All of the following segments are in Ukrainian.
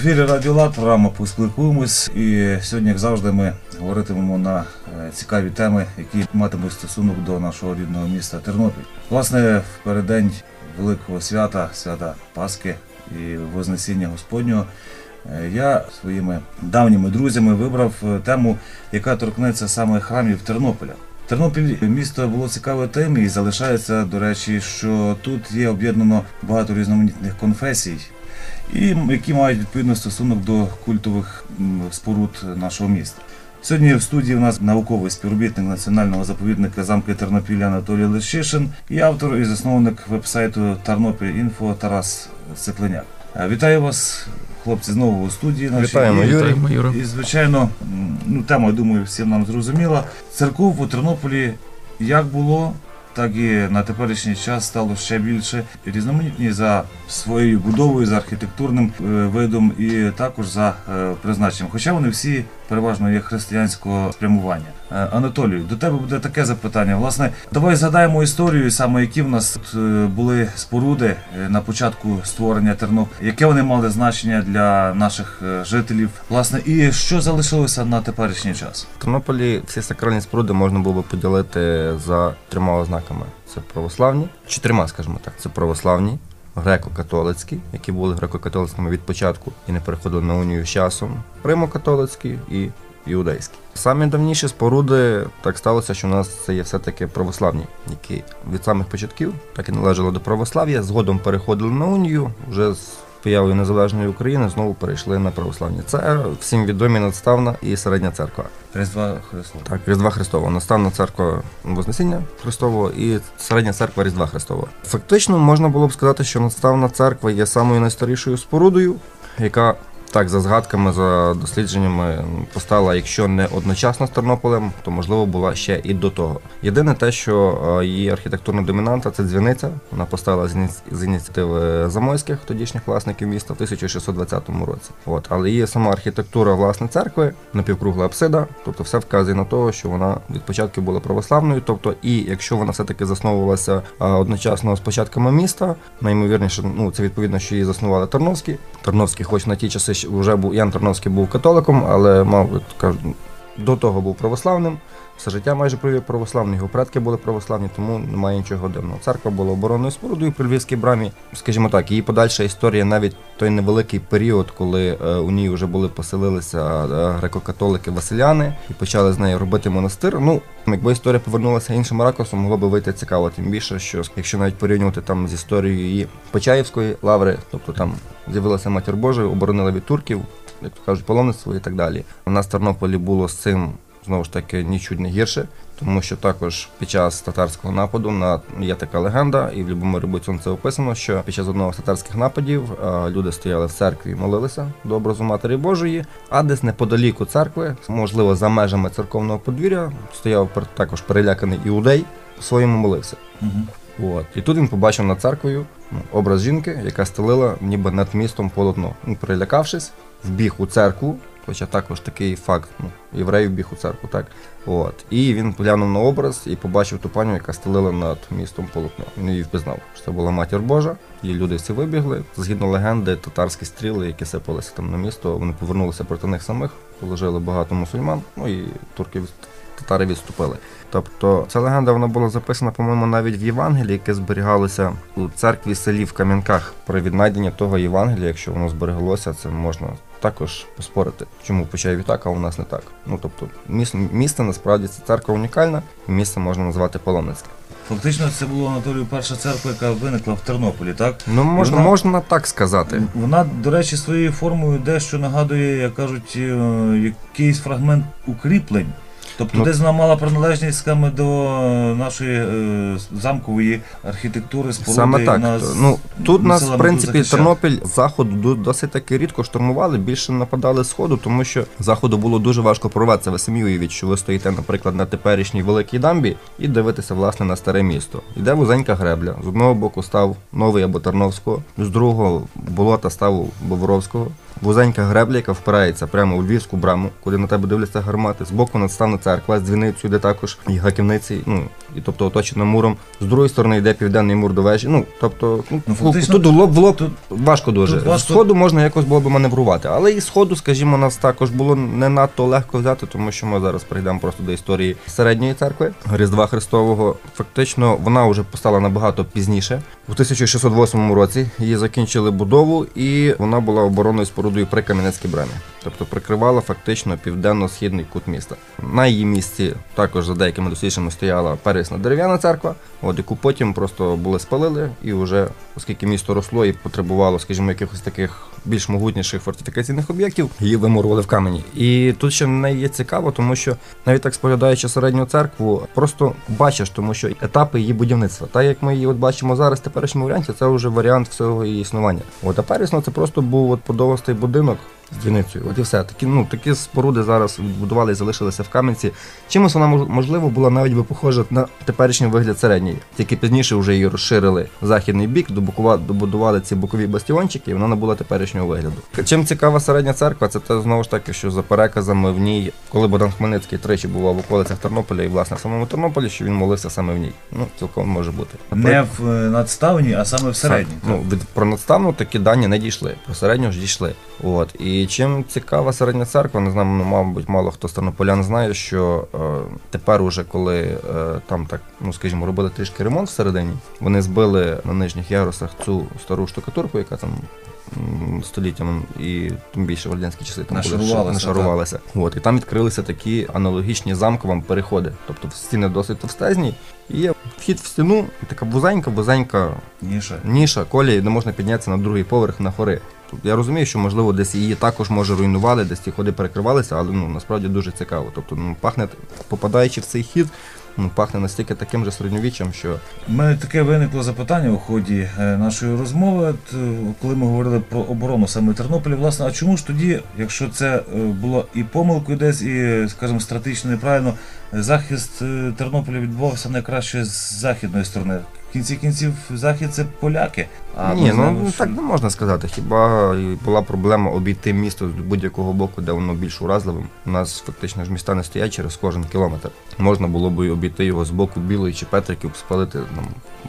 ефірі Радіо Лад, програма поспілкуємось. І сьогодні, як завжди, ми говоритимемо на е, цікаві теми, які матимуть стосунок до нашого рідного міста Тернопіль. Власне, в переддень великого свята, свята Пасхи і Вознесіння Господнього. е, Я своїми давніми друзями вибрав е, тему, яка торкнеться саме храмів Тернополя. Тернопіль місто було цікаве тим і залишається, до речі, що тут є об'єднано багато різноманітних конфесій, і які мають відповідно стосунок до культових споруд нашого міста. Сьогодні в студії у нас науковий співробітник національного заповідника замки Тернопілля Анатолій Лещишин і автор і засновник вебсайту Тернопіль.Інфо Тарас Цикленяк. Е, Вітаю вас, хлопці, знову у студії. нашій. Вітаємо, І- Юрій. Вітаємо, Юра. і, звичайно, ну, тема, я думаю, всім нам зрозуміла. Церков у Тернополі як було, так і на теперішній час стало ще більше різноманітні за своєю будовою, за архітектурним е, видом і також за е, призначенням. Хоча вони всі переважно є християнського спрямування. Е, Анатолію, до тебе буде таке запитання. Власне, давай згадаємо історію, саме які в нас тут е, були споруди е, на початку створення Тернополя, яке вони мали значення для наших жителів, власне, і що залишилося на теперішній час. В Тернополі всі сакральні споруди можна було би поділити за трьома ознаками: це православні, чотирма, скажімо так, це православні, греко-католицькі, які були греко-католицькими від початку і не переходили на унію з часом, римо-католицькі і іудейські. Самі давніші споруди так сталося, що у нас це є все-таки православні, які від самих початків так і належали до православ'я, згодом переходили на унію вже з. Появою незалежної України знову перейшли на православні. Це всім відомі надставна і середня церква. Різдва Христова. Так, Різдва Христова, наставна церква Вознесіння Христового і середня церква Різдва Христова. Фактично можна було б сказати, що наставна церква є самою найстарішою спорудою, яка так за згадками, за дослідженнями постала, якщо не одночасно з Тернополем, то можливо була ще і до того. Єдине те, що е, її архітектурна домінанта це дзвіниця. Вона постала з ініці- з ініціативи Замойських, тодішніх власників міста, в 1620 році. От, але її сама архітектура власне церкви, напівкругла апсида, тобто все вказує на те, що вона від початку була православною. Тобто, і якщо вона все-таки засновувалася одночасно з початками міста, найімовірніше, ну це відповідно, що її заснували Тарновські. Тарновський, хоч на ті часи вже був Ян Тарновський був католиком, але мав як до того був православним. Все життя майже провів православний, його предки були православні, тому немає нічого дивного. Церква була оборонною спорудою при Львівській брамі. Скажімо так, її подальша історія, навіть той невеликий період, коли е, у ній вже були поселилися е, греко-католики Василяни і почали з нею робити монастир. Ну, якби історія повернулася іншим ракурсом, могло би вийти цікаво. Тим більше, що якщо навіть порівнювати там з історією її Почаївської лаври, тобто там з'явилася матір Божа, оборонила від турків, як то кажуть, паломництво і так далі. У нас в Тернополі було з цим знову ж таки нічуть не гірше, тому що також під час татарського нападу на є така легенда, і в Любомирі Буцьон це описано, що під час одного з татарських нападів е, люди стояли в церкві і молилися до образу Матері Божої, а десь неподаліку церкви, можливо, за межами церковного подвір'я, стояв також переляканий іудей, своєму молився. Угу. От. І тут він побачив над церквою ну, образ жінки, яка стелила ніби над містом полотно. Він, перелякавшись, вбіг у церкву, хоча також такий факт, ну, єврей вбіг у церкву, так. От. І він глянув на образ і побачив ту паню, яка стелила над містом полотно. Він її впізнав, що це була матір Божа, її люди всі вибігли. Згідно легенди, татарські стріли, які сипалися там на місто, вони повернулися проти них самих, положили багато мусульман, ну і турки татари відступили. Тобто ця легенда вона була записана, по-моєму, навіть в Євангелії, яке зберігалося у церкві селі в Кам'янках. Про віднайдення того Євангелія, якщо воно збереглося, це можна також поспорити. Чому в Почаєві так, а у нас не так. Ну тобто, міс, місто насправді це церква унікальна, і місце можна назвати паломницьке. Фактично, це була Анатолію перша церква, яка виникла в Тернополі, так? Ну можна, Вона- можна так сказати. Вона, до речі, своєю формою дещо нагадує, як кажуть, е, якийсь фрагмент укріплень. Тобто Ну- десь вона мала приналежність саме до нашої е, замкової архітектури, споруди. Саме так. з- Ну тут нас, в принципі, захищати. Тернопіль з заходу досить таки рідко штурмували, більше нападали сходу, тому що заходу було дуже важко прорватися. Ви самі уявіть, що ви стоїте, наприклад, на теперішній великій дамбі і дивитеся власне на старе місто. Іде вузенька гребля. З одного боку став новий або Тарновського, з другого болота став Боворовського. Вузенька гребля, яка впирається прямо у львівську браму, куди на тебе дивляться гармати. Збоку надставна церква з дзвіницею, де також і гаківниці, ну і тобто оточена муром. З другої сторони йде південний мур до вежі. Ну тобто, ну, Ну, фактично, тут в лоб в лоб тут- важко дуже. тут важко- З сходу можна якось було б маневрувати, але і з сходу, скажімо, нас також було не надто легко взяти, тому що ми зараз прийдемо просто до історії середньої церкви Різдва Христового. Фактично, вона вже постала набагато пізніше. У 1608 році її закінчили будову, і вона була оборонною спорудою при Кам'янецькій брамі. Тобто прикривала фактично південно-східний кут міста. На її місці також за деякими дослідженнями стояла первісна дерев'яна церква, от яку потім просто були спалили, і вже, оскільки місто росло і потребувало, скажімо, якихось таких більш могутніших фортифікаційних об'єктів, її вимурували в камені. І тут ще не є цікаво, тому що навіть так споглядаючи середню церкву, просто бачиш, тому що етапи її будівництва. Так як ми її от бачимо зараз в теперішньому варіанті, це вже варіант всього її існування. От а первісно це просто був от подовостий будинок з дзвіницею. От і все. Такі, ну, такі споруди зараз відбудували і залишилися в Кам'янці. Чимось вона можливо була навіть би похожа на теперішній вигляд середньої. Тільки пізніше вже її розширили в західний бік, добудували ці бокові бастіончики, і вона набула теперішнього вигляду. Чим цікава середня церква, це те знову ж таки, що за переказами в ній, коли Богдан Хмельницький тричі бував в околицях Тернополя і власне в самому Тернополі, що він молився саме в ній. Ну, цілком може бути. Не в е, надставні, а саме в середній. Ну, від про надставну такі дані не дійшли, про середню ж дійшли. От. І чим цікава середня церква, не знаю, мабуть, мало хто з тернополян знає, що е, тепер, уже коли е, там так, ну скажімо, робили трішки ремонт всередині, вони збили на нижніх ярусах цю стару штукатурку, яка там. м, Століттями і тим більше в радянські часи там були, нашарувалися. От, і там відкрилися такі аналогічні замковим переходи. Тобто стіни досить товстезні, і є вхід в стіну, і така вузенька, вузенька Ніша. ніша колії, де можна піднятися на другий поверх на гори. Тут я розумію, що можливо десь її також може руйнували, десь ті ходи перекривалися, але ну насправді дуже цікаво. Тобто, ну пахне, попадаючи в цей хід, ну пахне настільки таким же середньовіччям, що У мене таке виникло запитання у ході е, нашої розмови, е, коли ми говорили про оборону саме Тернополя. Власне, а чому ж тоді, якщо це е, було і помилкою десь, і, скажімо, стратегічно неправильно, захист Тернополя відбувався найкраще з західної сторони? В кінці кінців захід це поляки. А ні, ну знаємо, так не можна сказати. Хіба була проблема обійти місто з будь-якого боку, де воно більш уразливим. У нас фактично ж міста не стоять через кожен кілометр. Можна було б і обійти його з боку білої чи Петриків, спалити там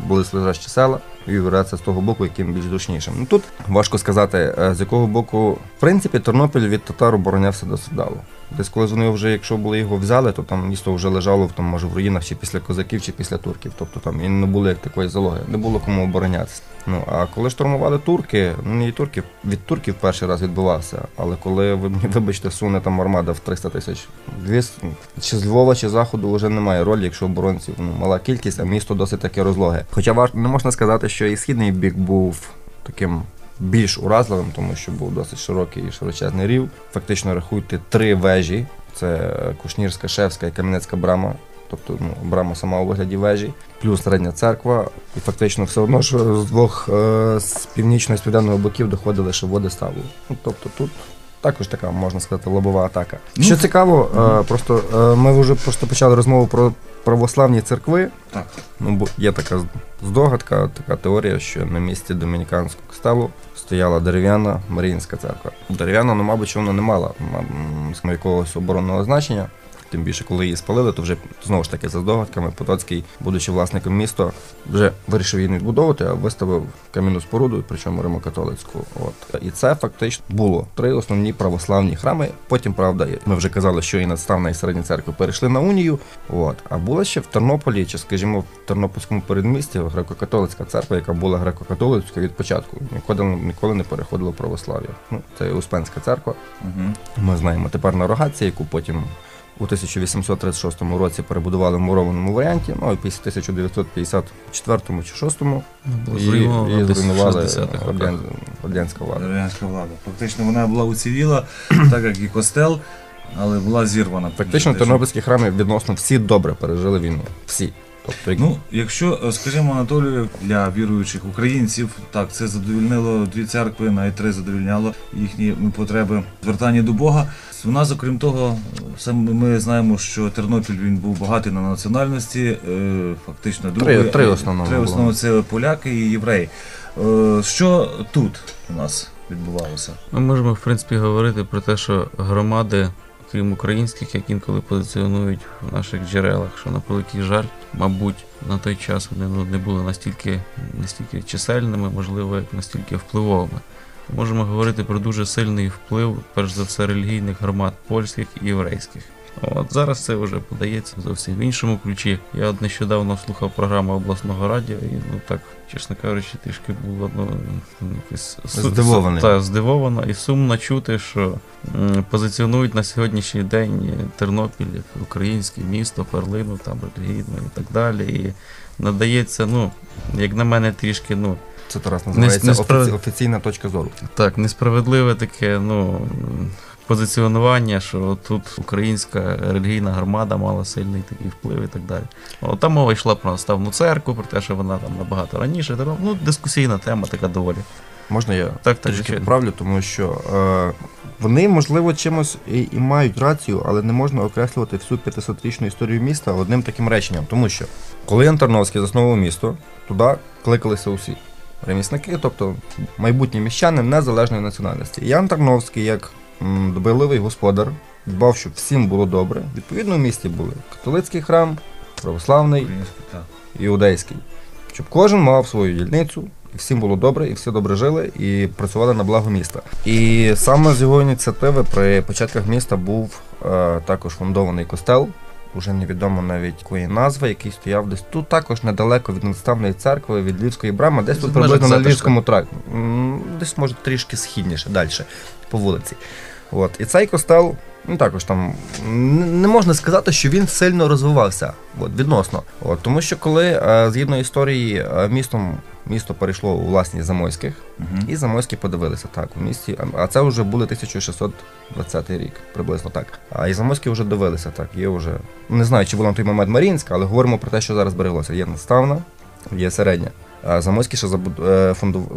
були слежащі села і виратися з того боку, яким більш душнішим. Ну тут важко сказати, е, з якого боку, в принципі, Тернопіль від татар оборонявся досить вдало. Десь коли вони вже, якщо були його взяли, то там місто вже лежало там, може, в руїнах чи після козаків, чи після турків. Тобто там і не було як такої залоги, не було кому оборонятися. Ну а коли штурмували турки, ну не і турки від турків перший раз відбувався. Але коли вибачте, суне там армада в 300 тисяч, чи з Львова, чи заходу вже немає ролі, якщо оборонців ну, мала кількість, а місто досить таке розлоге. Хоча не можна сказати, що і східний бік був таким. Більш уразливим, тому що був досить широкий і широчезний рів. Фактично рахуйте три вежі: це Кушнірська, Шевська і Кам'янецька брама. Тобто ну, брама сама у вигляді вежі, плюс середня церква, і фактично все одно, що з двох е, з північного і з південного боків доходили ще води ставу. Ну, тобто тут також така, можна сказати, лобова атака. Ну, Що цікаво, е, просто е, ми вже просто почали розмову про православні церкви. Так. Ну, бо є така здогадка, така теорія, що на місці домініканського костелу стояла дерев'яна Маріїнська церква. Дерев'яна, ну, мабуть, що вона не мала якогось оборонного значення. Тим більше, коли її спалили, то вже знову ж таки за здогадками Потоцький, будучи власником міста, вже вирішив її не відбудовувати, а виставив кам'яну споруду, причому римокатолицьку. От і це фактично було три основні православні храми. Потім, правда, ми вже казали, що і надставна, і середня церква перейшли на унію. От а була ще в Тернополі, чи скажімо, в Тернопільському передмісті греко-католицька церква, яка була греко-католицькою від початку, ніколи ніколи не переходила православ'я. Ну це Успенська церква. Угу. Ми знаємо тепер на рогатці, яку потім у 1836 році перебудували в мурованому варіанті, ну і після 1954 чи 1956 її, зруйнували радянська влада. Радянська влада. Фактично вона була уціліла, так як і костел, але була зірвана. Фактично, тернопільські храми відносно всі добре пережили війну. Всі. Тобто, як- Ну, якщо, е, скажімо, Анатолію, для віруючих українців, так, це задовільнило дві церкви, навіть три задовільняло їхні потреби звертання до Бога. У нас, окрім того, ми знаємо, що Тернопіль він був багатий на національності, е, фактично Три- друге- три основно три було. основно це поляки і євреї. Е, Що тут у нас відбувалося? Ми можемо, в принципі, говорити про те, що громади, крім українських, як інколи позиціонують в наших джерелах, що на великий жаль, мабуть, на той час вони ну, не були настільки, настільки чисельними, можливо, як настільки впливовими. Можемо говорити про дуже сильний вплив, перш за все, релігійних громад польських і єврейських. От зараз це вже подається зовсім в іншому ключі. Я от нещодавно слухав програму обласного радіо, і ну так, чесно кажучи, трішки було ну, якось су- Та, здивовано і сумно чути, що м, позиціонують на сьогоднішній день Тернопіль як українське місто, перлину там релігійну і так далі. І надається, ну, як на мене, трішки, ну, Це Тарас називається не справ- офіці- офіційна точка зору. так, несправедливе таке, ну. Позиціонування, що тут українська релігійна громада мала сильний такий вплив і так далі. От, там мова йшла про наставну церкву, про те, що вона там набагато раніше. Ну, дискусійна тема така доволі. Можна я Так, так, трішки поправлю, тому що е, вони, можливо, чимось і, і мають рацію, але не можна окреслювати всю 500-річну історію міста одним таким реченням. Тому що коли Ян Тарновський заснував місто, туди кликалися усі ремісники, тобто майбутні міщани незалежної національності. Ян Тарновський, як м, господар, дбав, щоб всім було добре. Відповідно, в місті були католицький храм, православний, іудейський. Щоб кожен мав свою дільницю, і всім було добре, і всі добре жили, і працювали на благо міста. І саме з його ініціативи при початках міста був е, також фундований костел. Уже невідомо навіть якої назви, який стояв десь тут також недалеко від наставної церкви, від Львівської брами, десь тут приблизно на. Львівському тракті. Десь може трішки східніше, далі, по вулиці. От. І цей костел, ну також там не можна сказати, що він сильно розвивався от, відносно. От, тому що коли е, згідно історії е, містом місто перейшло у власність Замойських, Мгм. і Замойські подивилися так в місті. а- А це вже були 1620 рік, приблизно так. А і Замойські вже дивилися так. Є вже не знаю, чи була на той момент Марінська, але говоримо про те, що зараз береглося. Є наставна, є середня. А Замойські ще е,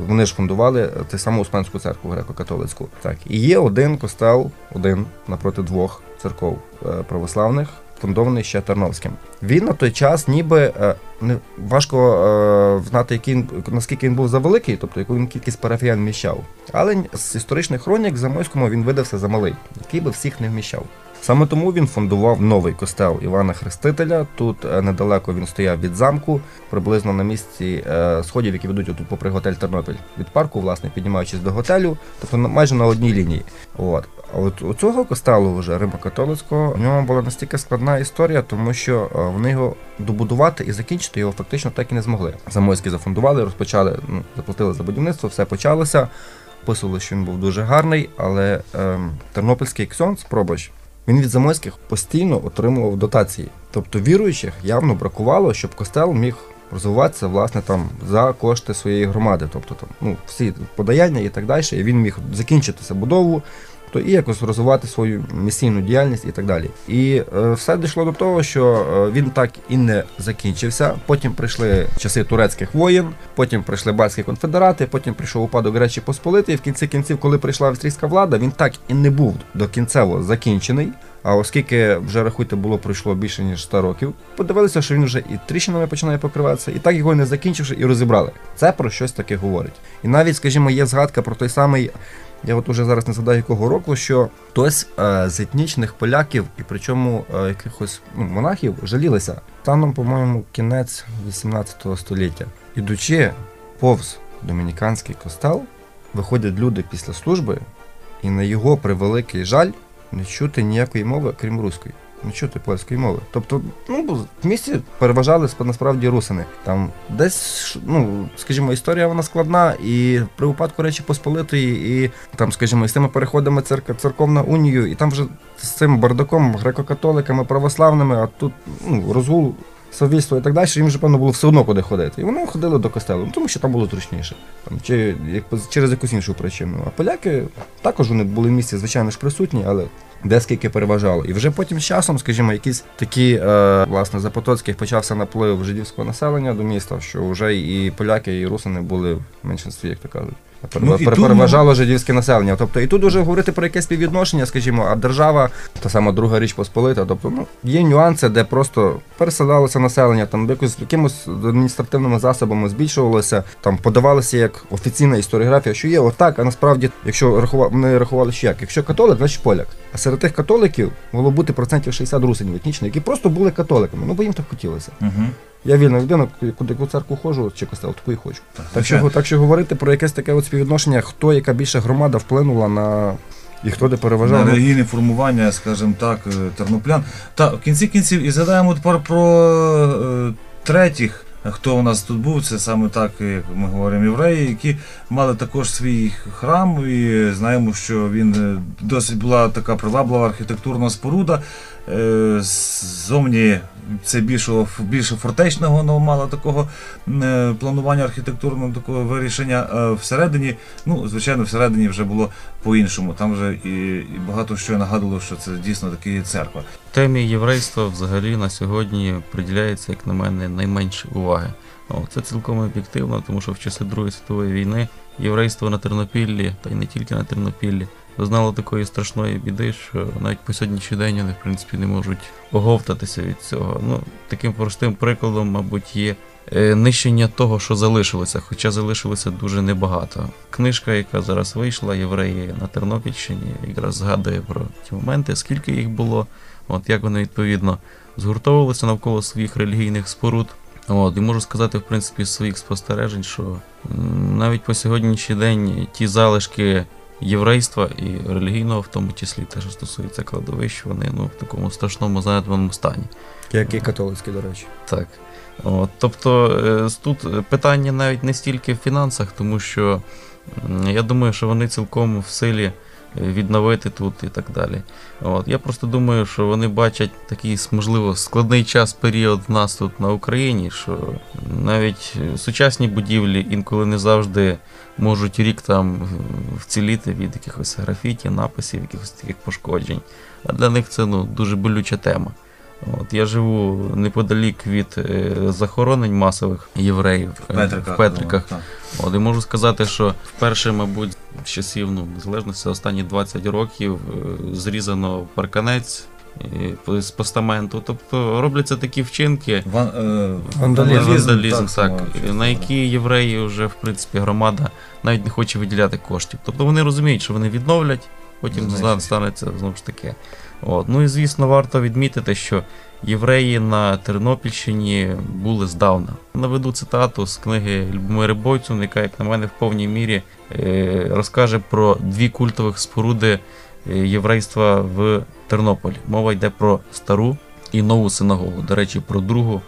вони ж фундували ту саму Успенську церкву греко-католицьку. Так, і є один костел, один напроти двох церков е, православних, фундований ще Тарновським. Він на той час ніби е, не важко е, знати, який наскільки він був завеликий, тобто яку він кількість парафіян вміщав. Але з історичних хронік Замойському він видався за малий, який би всіх не вміщав. Саме тому він фундував новий костел Івана Хрестителя. Тут е, недалеко він стояв від замку, приблизно на місці е, сходів, які ведуть отут попри готель Тернопіль від парку, власне, піднімаючись до готелю, тобто майже на одній лінії. От. А от у цього костелу вже Римо-католицького в ньому була настільки складна історія, тому що е, вони його добудувати і закінчити його фактично так і не змогли. Замойські зафундували, розпочали, ну, заплатили за будівництво, все почалося. Описували, що він був дуже гарний, але ем, тернопільський ксьонц Пробач, він від Замойських постійно отримував дотації. Тобто віруючих явно бракувало, щоб костел міг розвиватися власне там за кошти своєї громади. Тобто там ну, всі подаяння і так далі, і він міг закінчити забудову. То і якось розвивати свою місійну діяльність і так далі. І е, все дійшло до того, що е, він так і не закінчився. Потім прийшли часи турецьких воєн, потім прийшли бальські конфедерати, потім прийшов упадок Речі Посполитої. В кінці кінців, коли прийшла австрійська влада, він так і не був до кінцево закінчений. А оскільки вже рахуйте, було пройшло більше ніж 100 років, подивилися, що він вже і тріщинами починає покриватися, і так його не закінчивши, і розібрали. Це про щось таке говорить. І навіть, скажімо, є згадка про той самий. Я от уже зараз не згадаю якого року, що хтось е, з етнічних поляків, і причому е, якихось ну, монахів жалілися. Станом, по-моєму, кінець 18 століття. Ідучи повз домініканський костел, виходять люди після служби, і на його превеликий жаль не чути ніякої мови, крім руської. Не чути польської мови. Тобто, ну в місті переважали насправді русини. Там десь, ну скажімо, історія вона складна, і при упадку Речі Посполитої, і там, скажімо, і з тими переходами церк- церков на унію, і там вже з цим бардаком, греко-католиками, православними, а тут ну, розгул. Совільство і так далі, їм вже певно було все одно куди ходити. І вони ходили до костелу, тому що там було зручніше, там, чи як, через якусь іншу причину. А поляки також вони були в місті, звичайно ж, присутні, але де скільки переважало. І вже потім з часом, скажімо, якісь такі, е, власне, Запотоцьких почався наплив жидівського населення до міста, що вже і поляки, і русини були в меншинстві, як то кажуть. Ну, і пере- тут, переважало жидівське населення. Тобто і тут уже говорити про якесь співвідношення, скажімо, а держава, та сама друга річ Посполита, тобто ну, є нюанси, де просто переселялося населення, там якось якимось адміністративними засобами збільшувалося, там подавалося як офіційна історіографія, що є отак, а насправді, якщо рахува... вони рахували, що як, якщо католик, значить поляк. А серед тих католиків могло бути процентів 60 русинів етнічних, які просто були католиками. Ну бо їм так хотілося. Угу. Я вільна людина, куди яку церкву ходжу чи костел, таку і хочу. Так що, так що говорити про якесь таке от співвідношення, хто яка більша громада вплинула на і хто де переважав. релігійне формування, скажімо так, е, терноплян. Та в кінці кінців і згадаємо тепер про е, третіх. Хто у нас тут був, це саме так, як ми говоримо, євреї, які мали також свій храм, і знаємо, що він е, досить була така приваблива архітектурна споруда. Е, Ззовні це більше, більше фортечного воно мало такого е, планування архітектурного такого вирішення. А всередині, ну, звичайно, всередині вже було по-іншому. Там вже і, і багато що нагадувало, що це дійсно таки церква. Темі єврейства взагалі на сьогодні приділяється, як на мене, найменше уваги. Це цілком об'єктивно, тому що в часи Другої світової війни єврейство на Тернопіллі, та й не тільки на Тернопіллі, зазнало такої страшної біди, що навіть по сьогоднішній день вони, в принципі, не можуть оговтатися від цього. Ну, таким простим прикладом, мабуть, є е, нищення того, що залишилося, хоча залишилося дуже небагато. Книжка, яка зараз вийшла, євреї на Тернопільщині, якраз згадує про ті моменти, скільки їх було, от як вони відповідно згуртовувалися навколо своїх релігійних споруд. От, і можу сказати, в принципі, з своїх спостережень, що навіть по сьогоднішній день ті залишки єврейства і релігійного, в тому числі те, що стосується кладовищ, вони ну, в такому страшному занедбаному стані. Як і католицькі, до речі. Так. От, тобто е, тут питання навіть не стільки в фінансах, тому що я думаю, що вони цілком в силі відновити тут і так далі. От, я просто думаю, що вони бачать такий, можливо, складний час період в нас тут на Україні, що навіть сучасні будівлі інколи не завжди можуть рік там вціліти від якихось графіті, написів, якихось таких пошкоджень. А для них це ну, дуже болюча тема. От, я живу неподалік від е, захоронень масових євреїв е, Петриках. в Петриках. ну. От, і можу сказати, що вперше, мабуть, з часів ну, незалежності останні 20 років е, зрізано парканець е, по- з постаменту. Тобто робляться такі вчинки. Ван, е, Вандалізм, Вандалізм, так, мабуть, на які євреї вже, в принципі, громада навіть не хоче виділяти коштів. Тобто вони розуміють, що вони відновлять, потім Знищать. станеться знову ж таки. От. Ну і звісно, варто відмітити, що євреї на Тернопільщині були здавна. Наведу цитату з книги Любомири Бойцун, яка, як на мене, в повній мірі е, розкаже про дві культових споруди е, єврейства в Тернополі. Мова йде про стару і нову синагогу. До речі, про другу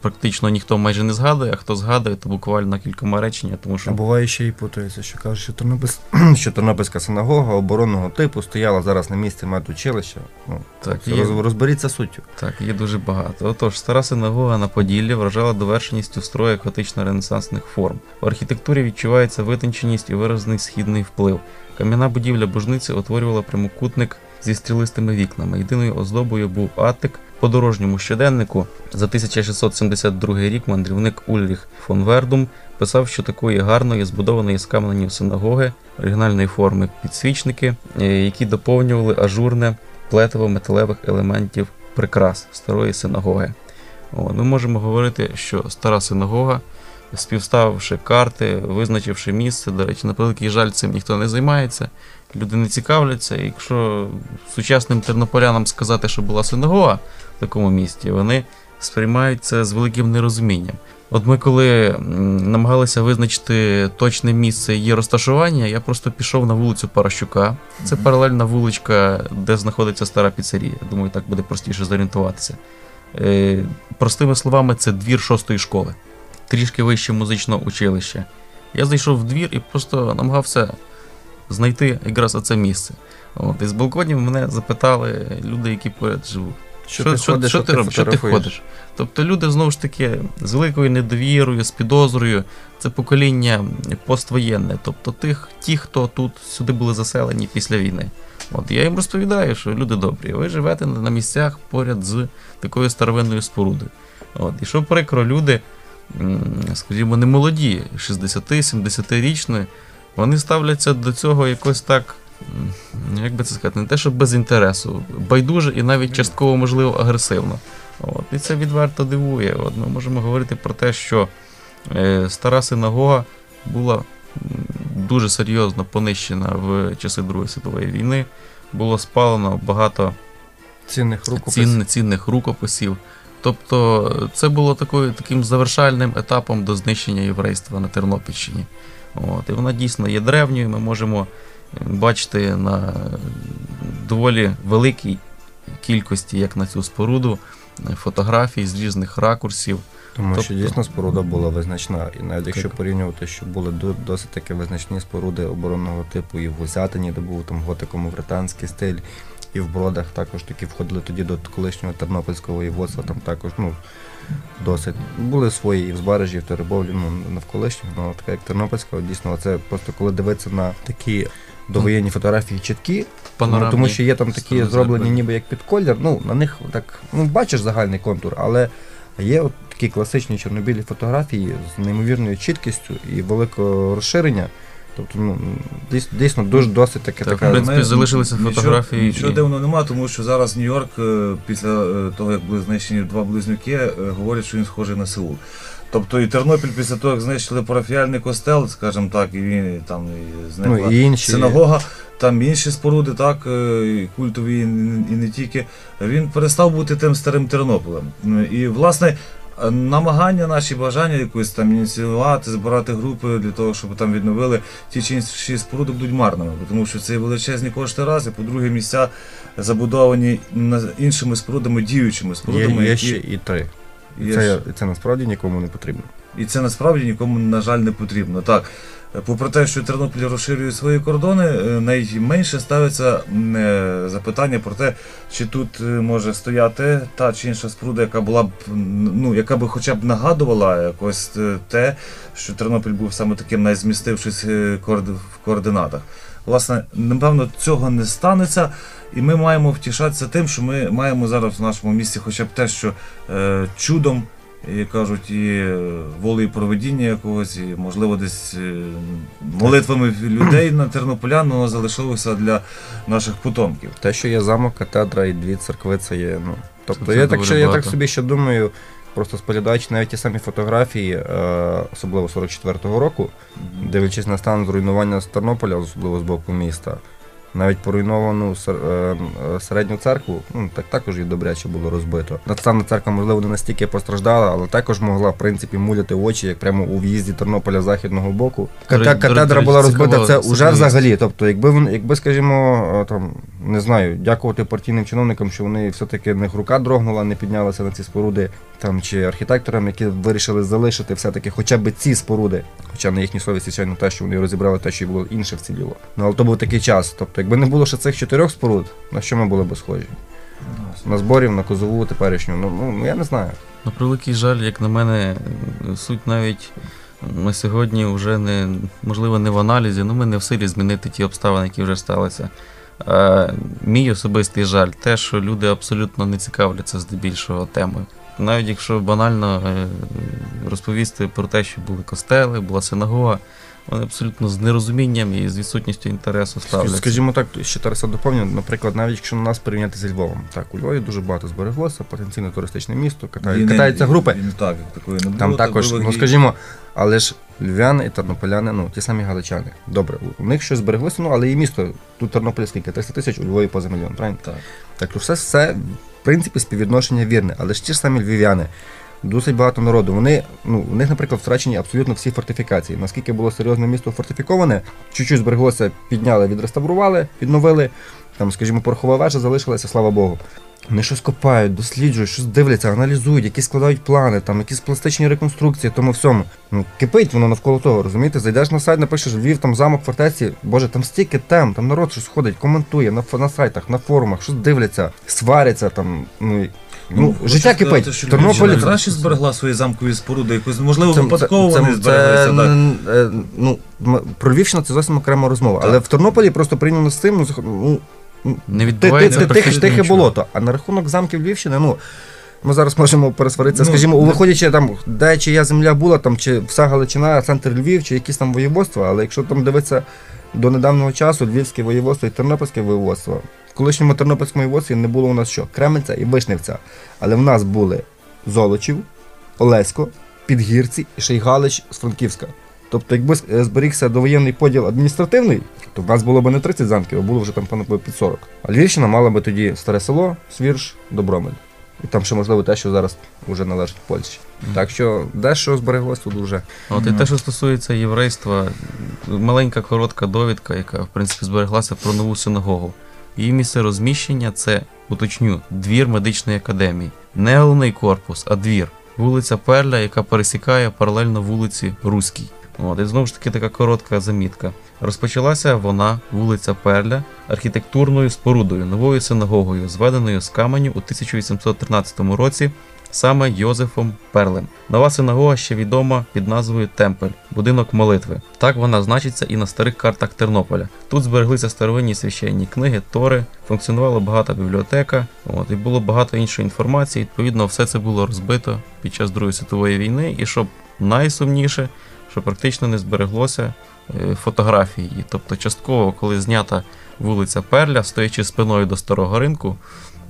практично ніхто майже не згадує, а хто згадує, то буквально кількома реченнями, тому А що буває ще й путається, що кажуть, що, Тернопіль... що Тернопільська синагога оборонного типу стояла зараз на місці медучилища. Ну, так, є, розберіться суттю. так, є дуже багато. Отож, стара синагога на Поділлі вражала довершеністю строю готично-ренесансних форм. В архітектурі відчувається витонченість і виразний східний вплив. Кам'яна будівля божниці утворювала прямокутник зі стрілистими вікнами. Єдиною оздобою був атик. По дорожньому щоденнику за 1672 рік мандрівник Ульріх фон Вердум писав, що такої гарної, збудованої з каменю синагоги оригінальної форми підсвічники, е, які доповнювали ажурне плетиво металевих елементів прикрас старої синагоги. О, ми можемо говорити, що стара синагога, співставивши карти, визначивши місце, до речі, на превеликий жаль, цим ніхто не займається, люди не цікавляться. І якщо сучасним тернополянам сказати, що була синагога в такому місті, вони сприймають це з великим нерозумінням. От ми коли намагалися визначити точне місце її розташування, я просто пішов на вулицю Паращука. Це паралельна вуличка, де знаходиться стара піцерія. Думаю, так буде простіше зорієнтуватися. Е, простими словами, це двір шостої школи, трішки вище музичного училища. Я зайшов в двір і просто намагався знайти якраз оце місце. От, і з балконів мене запитали люди, які поряд живуть. Що, Що, ти що, ходиш, що ти робиш? Що ти ходиш? Тобто люди знову ж таки з великою недовірою, з підозрою. Це покоління поствоєнне, тобто тих, ті, хто тут сюди були заселені після війни. От я їм розповідаю, що люди добрі, ви живете на на місцях поряд з такою старовинною спорудою. От, і що прикро, люди скажімо, не молоді, 60-70-річні, вони ставляться до цього якось так, як би це сказати, не те, що без інтересу, байдуже і навіть частково, можливо, агресивно. От, і це відверто дивує. От, ми можемо говорити про те, що е, стара синагога була дуже серйозно понищена в часи Другої світової війни. Було спалено багато Цінних рукописів. цін, цінних рукописів. Тобто це було такою, таким завершальним етапом до знищення єврейства на Тернопільщині. От, і вона дійсно є древньою. Ми можемо бачити на доволі великій кількості, як на цю споруду, е, фотографій з різних ракурсів. Тому що Тобто- дійсно споруда була визначна. І навіть якщо Так. порівнювати, що були до- досить таки визначні споруди оборонного типу і в Гусятині, де був там готико-мавританський стиль, і в Бродах також такі входили тоді до колишнього Тернопільського воєводства, там також ну, досить. Були свої і в Збережжі, і в Теребовлі, ну, навколишніх, ну, така як Тернопільська, дійсно, це просто коли дивитися на такі довоєнні фотографії чіткі, ну, тому що є там такі зроблені ніби як під колір, ну, на них так, ну, бачиш загальний контур, але є от такі класичні чорнобілі фотографії з неймовірною чіткістю і великого розширення. Тобто, ну, дійсно, дійсно дуже досить таке Так, така. в принципі, Ми- залишилися нічого- фотографії Нічого і- дивного нема, тому що зараз Нью-Йорк, е, після е, того, як були знищені два близнюки, е, говорять, що він схожий на Сеул. Тобто і Тернопіль після того, як знищили парафіальний костел, скажімо так, і він там і зникла Ну, і інші. синагога, там інші споруди, так, і культові, і не- тільки. Він перестав бути тим старим Тернополем. І, власне, намагання, наші бажання якось там ініціювати, збирати групи для того, щоб там відновили ті чи інші споруди будуть марними, тому що це величезні кошти раз, і по-друге, місця забудовані іншими спорудами, діючими спорудами, є є ще і три. Є це, ще- це насправді нікому не потрібно. і це насправді нікому, на жаль, не потрібно. Так, попри те, що Тернопіль розширює свої кордони, е, найменше ставиться е, запитання про те, чи тут е, може стояти та чи інша споруда, яка була б ну, яка би хоча б нагадувала якось е, те, що Тернопіль був саме таким найзмістившись е, в координатах. Власне, напевно, цього не станеться, і ми маємо втішатися тим, що ми маємо зараз в нашому місті хоча б те, що е, чудом і кажуть, і е, волею проведіння якогось, і можливо десь е, молитвами людей на тернополян воно залишилося для наших потомків. Те, що є замок, катедра і дві церкви, це є. Ну, тобто Це я так, що, я так собі ще думаю, просто споглядаючи навіть ті самі фотографії, е, особливо 44-го року, дивлячись на стан зруйнування з Тернополя, особливо з боку міста. Навіть поруйновану е, е, середню церкву, ну так також і добряче було розбито. Надставна церква, можливо, не настільки постраждала, але також могла, в принципі, муляти очі, як прямо у в'їзді Тернополя західного боку. Ката- Катедра була розбита, це дивіться. взагалі. Тобто, якби якби, скажімо, е, там не знаю, дякувати партійним чиновникам, що вони все-таки в них рука дрогнула, не піднялися на ці споруди, там чи архітекторам, які вирішили залишити все-таки хоча б ці споруди, хоча на їхній совісті, звичайно, те, що вони розібрали те, що було інше вціліло. Ну але то був такий час. Тобто, якби не було ще цих чотирьох споруд, на що ми були б схожі? На зборів, на козову теперішню. Ну, ну, ну я не знаю. На превеликий жаль, як на мене, суть навіть на сьогодні вже не можливо не в аналізі, ну ми не в силі змінити ті обставини, які вже сталися. Мій особистий жаль, те, що люди абсолютно не цікавляться здебільшого темою. Навіть якщо банально е, розповісти про те, що були костели, була синагога, вони абсолютно з нерозумінням і з відсутністю інтересу ставляться. Скажімо так, ще Тараса доповню, наприклад, навіть якщо на нас порівняти зі Львовом. Так, у Львові дуже багато збереглося, потенційно туристичне місто, катають, Війни- катаються групи. війни так, такої не було. Там також, було ну скажімо, але ж львяни і тернополяни, ну ті самі галичани. Добре, у- у них щось збереглося, ну але і місто, тут Тернополь скільки, 300 тисяч, у Львові поза мільйон, правильно? Так. Так все, все, принципі, співвідношення вірне, але ж ті ж самі львів'яни. Досить багато народу. Вони, ну, у них, наприклад, втрачені абсолютно всі фортифікації. Наскільки було серйозне місто фортифіковане, чуть-чуть збереглося, підняли, відреставрували, відновили. Там, скажімо, порохова вежа залишилася, слава Богу. Вони щось копають, досліджують, щось дивляться, аналізують, якісь складають плани, там, якісь пластичні реконструкції, тому всьому. Ну, кипить воно навколо того, розумієте? Зайдеш на сайт, напишеш Львів, там замок, фортеці. Боже, там стільки тем, там народ щось ходить, коментує на, на сайтах, на форумах, щось дивляться, сваряться там. Ну, ну, хочу життя сказати, кипить. що В Тернополі краще зберегла свої замкові споруди, якось можливо випадково це- вони це- збереглися. так. е, ну, про Львівщину це зовсім окрема розмова. Так. Але в Тернополі просто порівняно з цим, ну, ну, Не відбувається ти, тихе, тихе болото. А на рахунок замків Львівщини, ну. Ми зараз можемо пересваритися, Ну, скажімо, у виходячи там, де чия земля була, там чи вся Галичина, центр Львів, чи якісь там воєводства, але якщо там дивитися до недавнього часу, Львівське воєводство і Тернопільське воєводство, в колишньому Тернопільському воєводстві не було у нас що? Кременця і Вишневця. Але в нас були Золочів, Олесько, Підгірці і ще й Галич з Франківська. Тобто, якби е, зберігся довоєнний поділ адміністративний, то в нас було б не 30 замків, а було вже там понад під 40. А Львівщина мала би тоді старе село, Свірж, Добромель. І там ще можливо те, що зараз вже належить Польщі. Так що дещо збереглось тут уже. От і те, що стосується єврейства, маленька коротка довідка, яка в принципі збереглася про нову синагогу. Її місце розміщення це, уточню, двір медичної академії. Не головний корпус, а двір. Вулиця Перля, яка пересікає паралельно вулиці Руській. От, і знову ж таки така коротка замітка. Розпочалася вона, вулиця Перля, архітектурною спорудою, новою синагогою, зведеною з каменю у 1813 році саме Йозефом Перлем. Нова синагога ще відома під назвою Темпель, будинок молитви. Так вона значиться і на старих картах Тернополя. Тут збереглися старовинні священні книги, тори, функціонувала багата бібліотека, от, і було багато іншої інформації. Відповідно, все це було розбито під час Другої світової війни, і щоб найсумніше, що практично не збереглося фотографії. тобто, частково, коли знята вулиця Перля, стоячи спиною до старого ринку,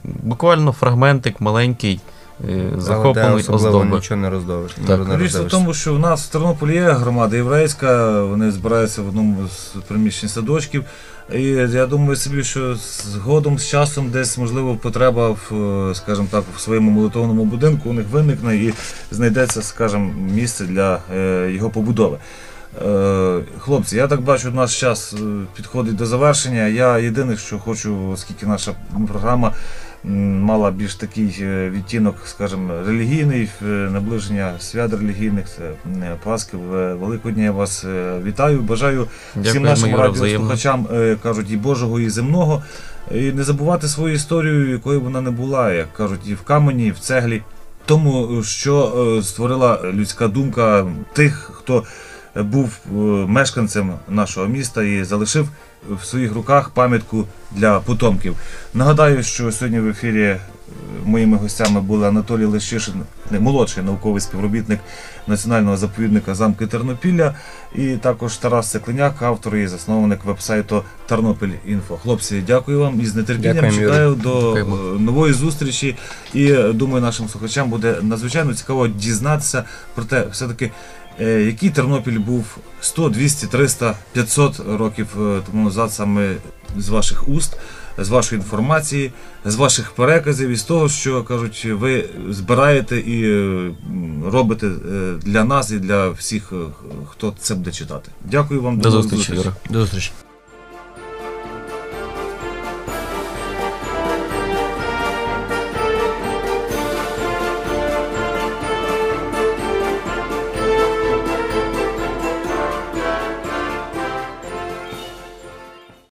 буквально фрагментик маленький е, захоплений оздоби. нічого не роздовиш. Так. не Річ в тому, що в нас в Тернополі є громада єврейська, вони збираються в одному з приміщень садочків. І я думаю собі, що згодом з часом десь можливо потреба в, е, скажімо так, в своєму молитовному будинку у них виникне і знайдеться, скажімо, місце для е, його побудови. Е, Хлопці, я так бачу, наш час підходить до завершення. Я єдине, що хочу, оскільки наша програма мала більш такий е, відтінок, скажімо, релігійний, е, наближення свят релігійних, це е, Великодня я вас вітаю. Бажаю всім нашим радіослухачам, кажуть, і Божого, і земного. І не забувати свою історію, якою вона не була, як кажуть, і в камені, і в цеглі. Тому, що створила людська думка тих, хто був мешканцем нашого міста і залишив в своїх руках пам'ятку для потомків. Нагадаю, що сьогодні в ефірі е, моїми гостями були Анатолій Лещишин, не, молодший науковий співробітник національного заповідника замки Тернопілля, і також Тарас Секленяк, автор і засновник вебсайту Тернопіль Інфо. Хлопці, дякую вам і з нетерпінням чекаю до е, нової зустрічі. І е, думаю, нашим слухачам буде надзвичайно цікаво дізнатися про те, все-таки. е, Який Тернопіль був 100, 200, 300, 500 років е, тому назад саме з ваших уст, з вашої інформації, з ваших переказів і з того, що кажуть, ви збираєте і е, робите е, для нас і для всіх, е, хто це буде читати. Дякую вам До зустрічі, Юра. До зустрічі.